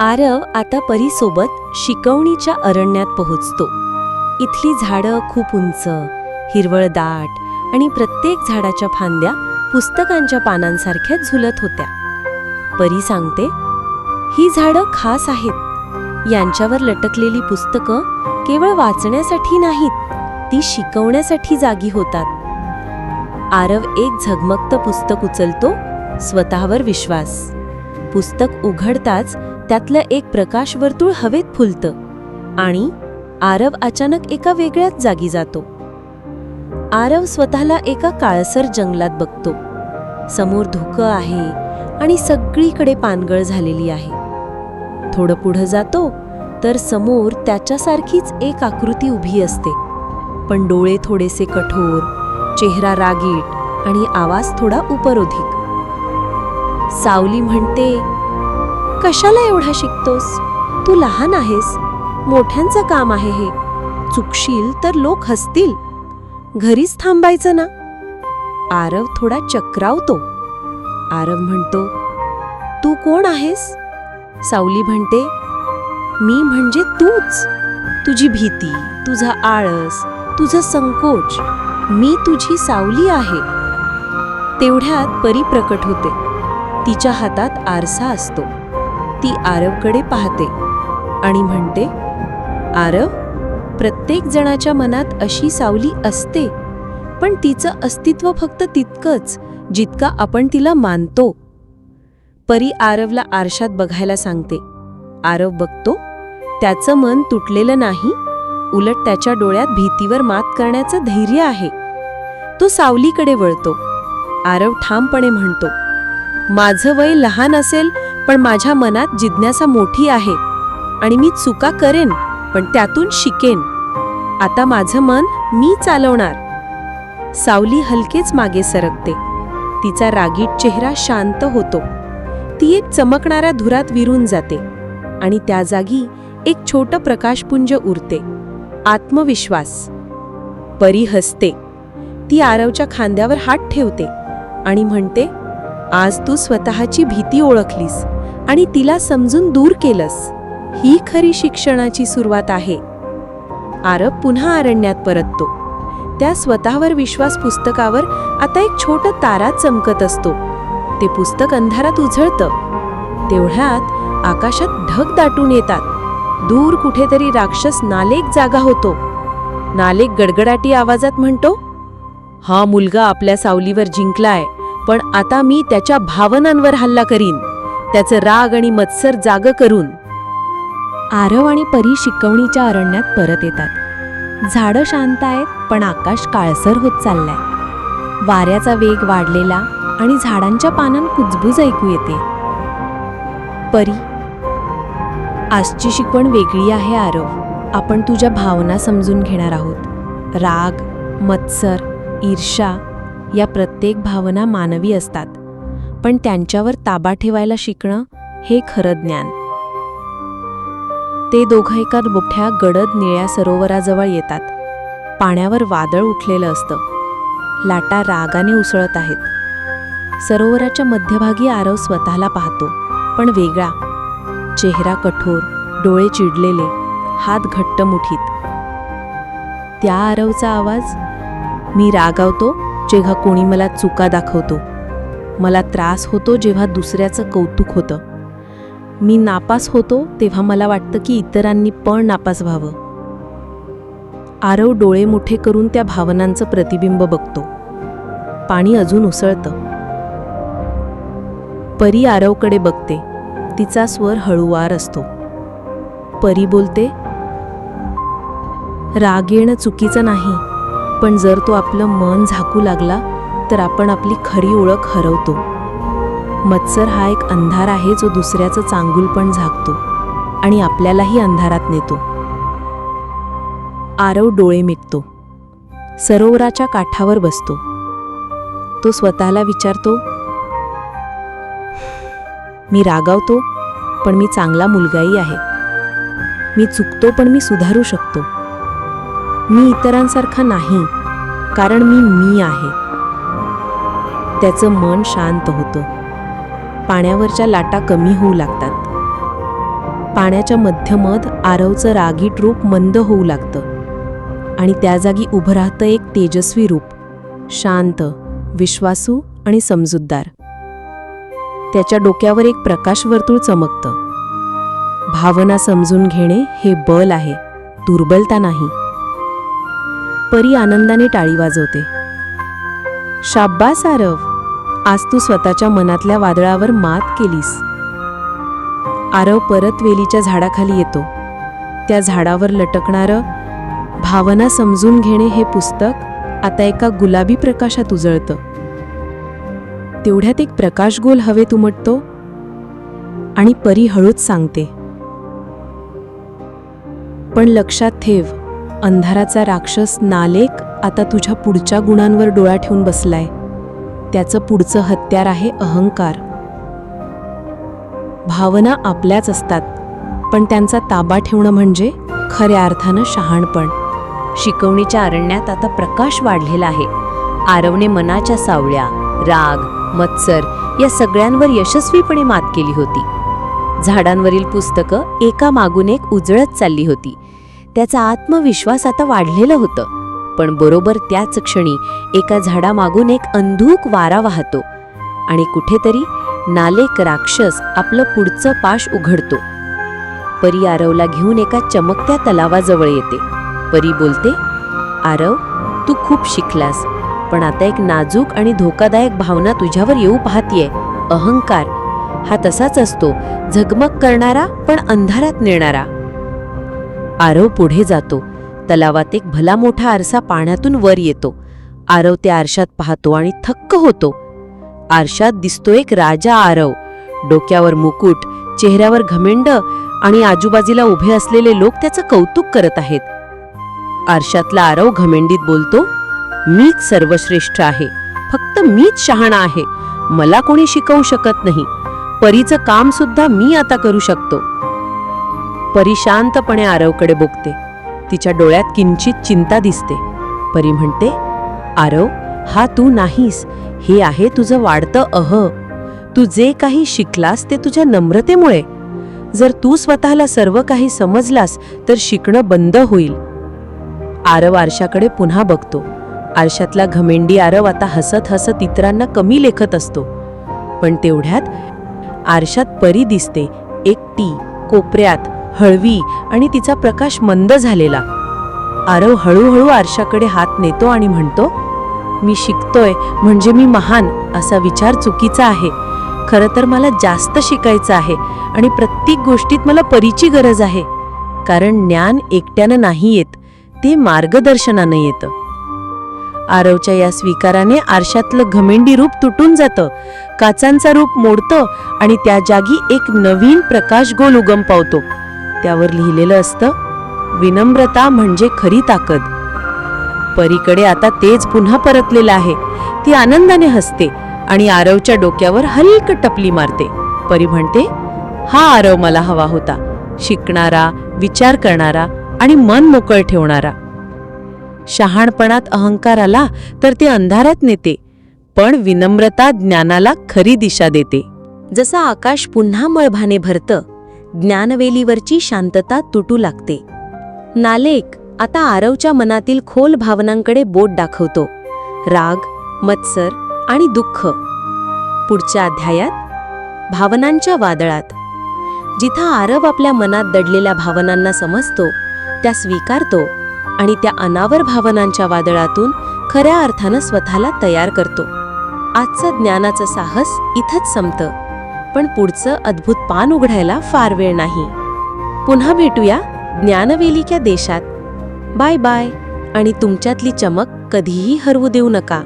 आरव आता परीसोबत शिकवणीच्या अरण्यात पोहोचतो. इथली झाडं खूप उंच हिरवळदाट आणि प्रत्येक झाडाच्या फांद्या पुस्तकांच्या पानांसारख्या झुलत होत्या. परी सांगते ही झाडं खास आहेत. यांच्यावर लटकलेली पुस्तकं केवळ वाचण्यासाठी नाहीत ती शिकवण्यासाठी जागी होतात. आरव एक झगमगत पुस्तक उचलतो स्वतःवर विश्वास. पुस्तक उघडताच त्यातलं एक प्रकाशवर्तुळ हवेत फुलतं आणि आरव अचानक एका वेगळ्याच जागी जातो. आरव स्वतःला एका काळसर जंगलात बघतो. समोर धुकं आहे आणि सगळीकडे पानगळ झालेली आहे. थोडं पुढं जातो तर समोर त्याच्यासारखीच एक आकृती उभी असते. पण डोळे थोडेसे कठोर चेहरा रागीट आणि आवाज थोडा उपरोधिक. सावली म्हणते कशाला एवढा शिकतोस? तू लहान आहेस. मोठ्यांचं काम आहे हे. चुकशील तर लोक हसतील. घरीच थांबायचं ना? आरव थोडा चक्रावतो. आरव म्हणतो तू कोण आहेस? सावली म्हणते मी म्हणजे तूच. तुझी भीती तुझा आळस तुझं संकोच. मी तुझी सावली आहे. तेवढ्यात परी प्रकट होते. तिच्या हातात आरसा असतो. ती आरवकडे पाहते आणि म्हणते आरव प्रत्येक जणाच्या मनात अशी सावली असते पण तिचं अस्तित्व फक्त तितकंच जितका आपण तिला मानतो. परी आरवला आरशात बघायला सांगते आरव बघतो त्याचं मन तुटलेलं नाही उलट त्याच्या डोळ्यात भीतीवर मात करण्याचं धैर्य आहे. तो सावलीकडे वळतो. आरव ठामपणे म्हणतो माझं वय लहान असेल पण माझ्या मनात जिज्ञासा मोठी आहे आणि मी चुका करेन पण त्यातून शिकेन. आता माझं मन मी चालवणार. सावली हलकेच मागे सरकते. तिचा रागीट चेहरा शांत होतो. ती एक चमकणाऱ्या धुरात विरून जाते आणि त्या जागी एक छोटं प्रकाशपुंज उरते. आत्मविश्वास. परी हसते. ती आरवच्या खांद्यावर हात ठेवते आणि म्हणते आज तू स्वतःची भीती ओळखलीस. आणि तिला समजून दूर केलंस. ही खरी शिक्षणाची सुरुवात आहे. आरब पुन्हा अरण्यात परततो. त्या स्वतःवर विश्वास पुस्तकावर आता एक छोटं तारा चमकत असतो. ते पुस्तक अंधारात उझळतं तेवढ्यात आकाशात ढग दाटून येतात. दूर कुठेतरी राक्षस नालेक जागा होतो. नालेक गडगडाटी आवाजात म्हणतो हा मुलगा आपल्या सावलीवर जिंकलाय पण आता मी त्याच्या भावनांवर हल्ला करीन. त्याचं राग आणि मत्सर जाग करून आरव आणि परी शिकवणीच्या अरण्यात परत येतात. झाडं शांत आहेत पण आकाश काळसर होत चाललाय. वाऱ्याचा वेग वाढलेला आणि झाडांच्या पानांत कुजबूज ऐकू येते. परी आजची शिकवण वेगळी आहे आरव. आपण तुझ्या भावना समजून घेणार आहोत. राग मत्सर ईर्षा या प्रत्येक भावना मानवी असतात. पण त्यांच्यावर ताबा ठेवायला शिकणं हे खरं ज्ञान. ते दोघं एका मोठ्या गडद निळ्या सरोवराजवळ येतात. पाण्यावर वादळ उठलेलं असतं. लाटा रागाने उसळत आहेत. सरोवराच्या मध्यभागी आरव स्वतःला पाहतो पण वेगळा. चेहरा कठोर डोळे चिडलेले हात घट्ट मुठीत. त्या आरवचा आवाज मी रागावतो जेव्हा कोणी मला चुका दाखवतो. मला त्रास होतो जेव्हा दुसऱ्याचं कौतुक होतं. मी नापास होतो तेव्हा मला वाटतं की इतरांनी पण नापास व्हावं. आरव डोळे मोठे करून त्या भावनांचं प्रतिबिंब बघतो. पाणी अजून उसळतं. परी आरवकडे बघते. तिचा स्वर हळुवार असतो. परी बोलते राग येणं चुकीचं नाही पण जर तो आपलं मन झाकू लागला तर आपण आपली खरी ओळख हरवतो. मत्सर हा एक अंधार आहे जो दुसऱ्याचं चांगुलपण झाकतो आणि आपल्यालाही अंधारात नेतो. आरव डोळे मिटतो. सरोवराच्या काठावर बसतो. तो स्वतःला विचारतो मी रागावतो पण मी चांगला मुलगाही आहे. मी चुकतो पण मी सुधारू शकतो. मी इतरांसारखा नाही कारण मी मी आहे. त्याचं मन शांत होतं. पाण्यावरच्या लाटा कमी होऊ लागतात. पाण्याच्या मध्यमध आरवचं रागीट रूप मंद होऊ लागतं. आणि त्या जागी उभं राहतं एक तेजस्वी रूप. शांत विश्वासू आणि समजूतदार. त्याच्या डोक्यावर एक प्रकाश वर्तुळ चमकतं. भावना समजून घेणे हे बल आहे दुर्बलता नाही. परी आनंदाने टाळी वाजवते. शाब्बास आरव आज तू स्वतःच्या मनातल्या वादळावर मात केलीस. आरव परत वेलीच्या झाडाखाली येतो. त्या झाडावर लटकणारं भावना समजून घेणे हे पुस्तक आता एका गुलाबी प्रकाशात उजळतं. तेवढ्यात एक प्रकाशगोल हवेत उमटतो आणि परी हळूच सांगते. पण लक्षात ठेव अंधाराचा राक्षस नालेक आता तुझ्या पुढच्या गुणांवर डोळा ठेवून बसलाय. त्याचं पुढचं हत्यार आहे अहंकार. भावना आपल्याच असतात पण त्यांचा ताबा ठेवणं म्हणजे खऱ्या अर्थानं शहाणपण. शिकवणीच्या अरण्यात आता प्रकाश वाढलेला आहे. आरवने मनाच्या सावळ्या राग मत्सर या सगळ्यांवर यशस्वीपणे मात केली होती. झाडांवरील पुस्तकं एका मागून एक उजळत चालली होती. त्याचा आत्मविश्वास आता वाढलेलं होतं. पण बरोबर त्याच क्षणी एका झाडामागून एक अंधूक वारा वाहतो आणि कुठेतरी नालेक राक्षस आपलं पुढचं पाश उघडतो. परी आरवला घेऊन एका चमकत्या तलावाजवळ येते. परी बोलते आरव तू खूप शिकलास पण आता एक नाजूक आणि धोकादायक भावना तुझ्यावर येऊ पाहतीये. अहंकार हा तसाच असतो झगमग करणारा पण अंधारात नेणारा. आरव पुढे जातो. तलावात एक भला मोठा आरसा पाण्यातून वर येतो. आरव त्या आरशात पाहतो आणि थक्क होतो. आरशात दिसतो एक राजा आरव. डोक्यावर मुकुट चेहऱ्यावर घमेंड आणि आजूबाजूला उभे असलेले लोक त्याचं कौतुक करत आहेत. आरशातला आरव घमेंडीत बोलतो मीच सर्वश्रेष्ठ आहे. फक्त मीच शहाणा आहे. मला कोणी शिकवू शकत नाही. परीचं काम सुद्धा मी आता करू शकतो. परी शांतपणे आरवकडे बघते. तिच्या डोळ्यात किंचित चिंता दिसते. परी म्हणते आरव हा तू नाहीस. हे आहे तुझं वाढतं अह. तू जे काही शिकलास ते तुझ्या नम्रतेमुळे. जर तू स्वतःला सर्व काही समजलास तर शिकणं बंद होईल. आरव आरशाकडे पुन्हा बघतो. आरशातला घमेंडी आरव आता हसत हसत इतरांना कमी लेखत असतो. पण तेवढ्यात आरशात परी दिसते एकटी कोपऱ्यात हळवी आणि तिचा प्रकाश मंद झालेला. आरव हळूहळू आरशाकडे हात नेतो आणि म्हणतो मी शिकतोय म्हणजे मी महान असा विचार चुकीचा आहे. खरं तर मला जास्त शिकायचं आहे आणि प्रत्येक गोष्टीत मला परीची गरज आहे. कारण ज्ञान एकट्यानं नाही येत ते मार्गदर्शनानं येतं. आरवच्या या स्वीकाराने आरशातलं घमेंडी रूप तुटून जातं काचांचा रूप मोडतं आणि त्या जागी एक नवीन प्रकाश गोल उगम पावतो त्यावर लिहिलेलं असतं विनम्रता म्हणजे खरी ताकद. परीकडे आता तेज पुन्हा परतलेलं आहे. ती आनंदाने हसते आणि आरवच्या डोक्यावर हलक टपली मारते. परी म्हणते हा आरव मला हवा होता. शिकणारा विचार करणारा आणि मन मोकळ ठेवणारा. शहाणपणात अहंकार आला तर ते अंधारात नेते पण विनम्रता ज्ञानाला खरी दिशा देते. जसं आकाश पुन्हा मळभाने भरतं ज्ञानवेलीवरची शांतता तुटू लागते. नालेक आता आरवच्या मनातील खोल भावनांकडे बोट दाखवतो. राग मत्सर आणि दुःख. पुढच्या अध्यायात भावनांच्या वादळात. जिथं आरव आपल्या मनात दडलेल्या भावनांना समजतो त्या स्वीकारतो आणि त्या अनावर भावनांच्या वादळातून खऱ्या अर्थानं स्वतःला तयार करतो. आजचं ज्ञानाचं साहस इथंच संपतं. पण पुढचं अद्भुत पान उघडायला फार वेळ नाही. पुन्हा भेटूया ज्ञानवेलीच्या देशात. Bye bye. आणि तुमच्यातली चमक कधीही हरवू देऊ नका.